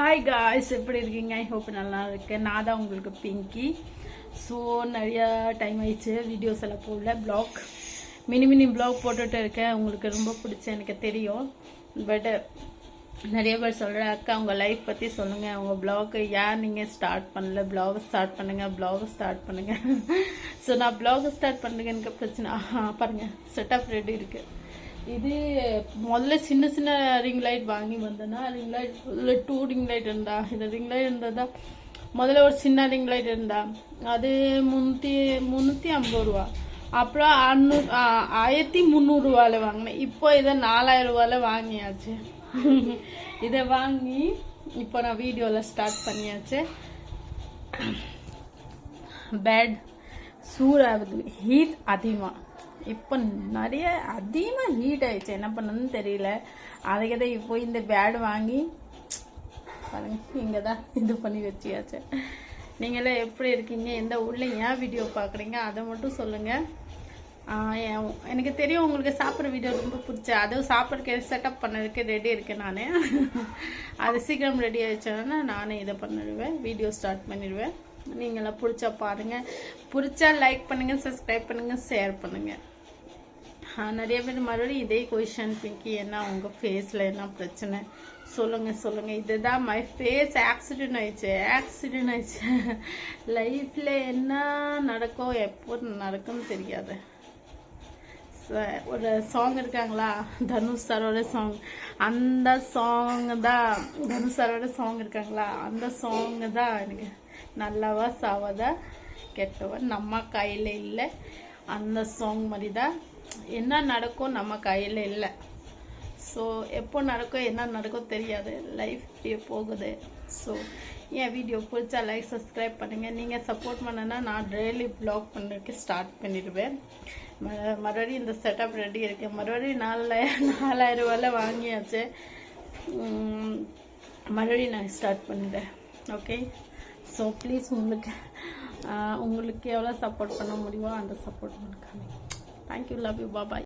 Hi guys எப்படி இருக்கீங்க? I hope நல்லா இருக்கேன். நான் தான் உங்களுக்கு பிங்கி ஸோ நிறையா டைம் ஆயிடுச்சு. வீடியோஸ் எல்லாம் போடல. ப்ளாக் மினி மினி ப்ளாக் போட்டுட்டு இருக்கேன். உங்களுக்கு ரொம்ப பிடிச்ச எனக்கு தெரியும். பட் நிறைய பேர் சொல்கிற அக்கா உங்கள் லைஃப் பற்றி சொல்லுங்கள் உங்கள் ப்ளாக் ஏன் நீங்கள் ஸ்டார்ட் பண்ணல? ப்ளாக் ஸ்டார்ட் பண்ணுங்கள் ப்ளாக் ஸ்டார்ட் பண்ணுங்கள் ஸோ நான் ப்ளாக் ஸ்டார்ட் பண்ணுங்க எனக்கு பிரச்சனை பாருங்கள் செட் செட்டப் ரெடி இருக்குது இது முதல்ல சின்ன சின்ன ரிங் லைட் வாங்கி வந்தேன்னா ரிங் லைட் முதல்ல டூ ரிங் லைட் இருந்தா இந்த ரிங் லைட் இருந்ததா? முதல்ல ஒரு சின்ன ரிங் லைட் இருந்தா அது முந்நூற்றி முந்நூற்றி ஐம்பது ரூபா. அப்புறம் அறுநூறு ஆயிரத்தி முந்நூறுரூவாவில் வாங்கினேன். இப்போ இதை நாலாயிரம் ரூபாயில் வாங்கியாச்சு. இதை வாங்கி இப்போ நான் வீடியோவில் ஸ்டார்ட் பண்ணியாச்சு. பெட் சூடாகுது. ஹீட் அதிகமாக இப்போ நிறைய அதிகமாக ஹீட் ஆயிடுச்சு. என்ன பண்ணணும்னு தெரியல. அதுக்கு தான் இப்போ இந்த பேடு வாங்கி பாருங்க இங்கே தான் இது பண்ணி வச்சியாச்சு. நீங்களே எப்படி இருக்கீங்க? எந்த ஊரில் ஏன் வீடியோ பார்க்குறீங்க அதை மட்டும் சொல்லுங்கள் எனக்கு தெரியும் உங்களுக்கு சாப்பிட்ற வீடியோ ரொம்ப பிடிச்ச. அதுவும் சாப்பிட்றதுக்கு செட்டப் பண்ணதுக்கு ரெடி இருக்கேன் நான். அது சீக்கிரம் ரெடி ஆகிடுச்சோன்னா நானே இதை பண்ணிடுவேன். வீடியோ ஸ்டார்ட் பண்ணிடுவேன். நீங்களாம் பிடிச்சா பாருங்கள் பிடிச்சா லைக் பண்ணுங்கள் சப்ஸ்கிரைப் பண்ணுங்கள் ஷேர் பண்ணுங்கள் நிறைய பேர் மறுபடியும் இதே கொஷன் பிங்கி என்ன உங்கள் ஃபேஸில் என்ன பிரச்சனை? சொல்லுங்கள் சொல்லுங்கள் இதுதான் மை ஃபேஸ் ஆக்சிடென்ட் ஆயிடுச்சு ஆக்சிடென்ட் ஆயிடுச்சு. லைஃப்பில் என்ன நடக்கும் எப்போ நடக்கும்னு தெரியாது. ஒரு சாங் இருக்காங்களா? தனுஷ் சாரோட சாங் அந்த சாங் தான் தனுஷ் சாரோட சாங் இருக்காங்களா? அந்த சாங் தான் எனக்கு நல்லவா சாவதா கெட்டவன் நம்ம கையில் இல்லை. அந்த சாங் மாதிரி தான் என்ன நடக்கும் நம்ம கையில் இல்லை. ஸோ எப்போ நடக்கும் என்ன நடக்கும் தெரியாது. லைஃப் இப்படியே போகுது. ஸோ என் வீடியோ பிடிச்சா லைக் சப்ஸ்கிரைப் பண்ணுங்கள் நீங்கள் சப்போர்ட் பண்ணனா நான் டெய்லி ப்ளாக் பண்ணுறதுக்கு ஸ்டார்ட் பண்ணிடுவேன். ம- மறுபடியும் இந்த செட்டப் ரெடி இருக்குது மறுபடியும் நாலாயிரம் நாலாயிரம் ரூபாயில் வாங்கியாச்சு. மறுபடியும் நான் ஸ்டார்ட் பண்ணிடுறேன் ஓகே ஸோ ப்ளீஸ் உங்களுக்கு உங்களுக்கு எவ்வளோ சப்போர்ட் பண்ண முடியுமோ அந்த சப்போர்ட் பண்ணுங்க தேங்க்யூ லவ் யூ பாய்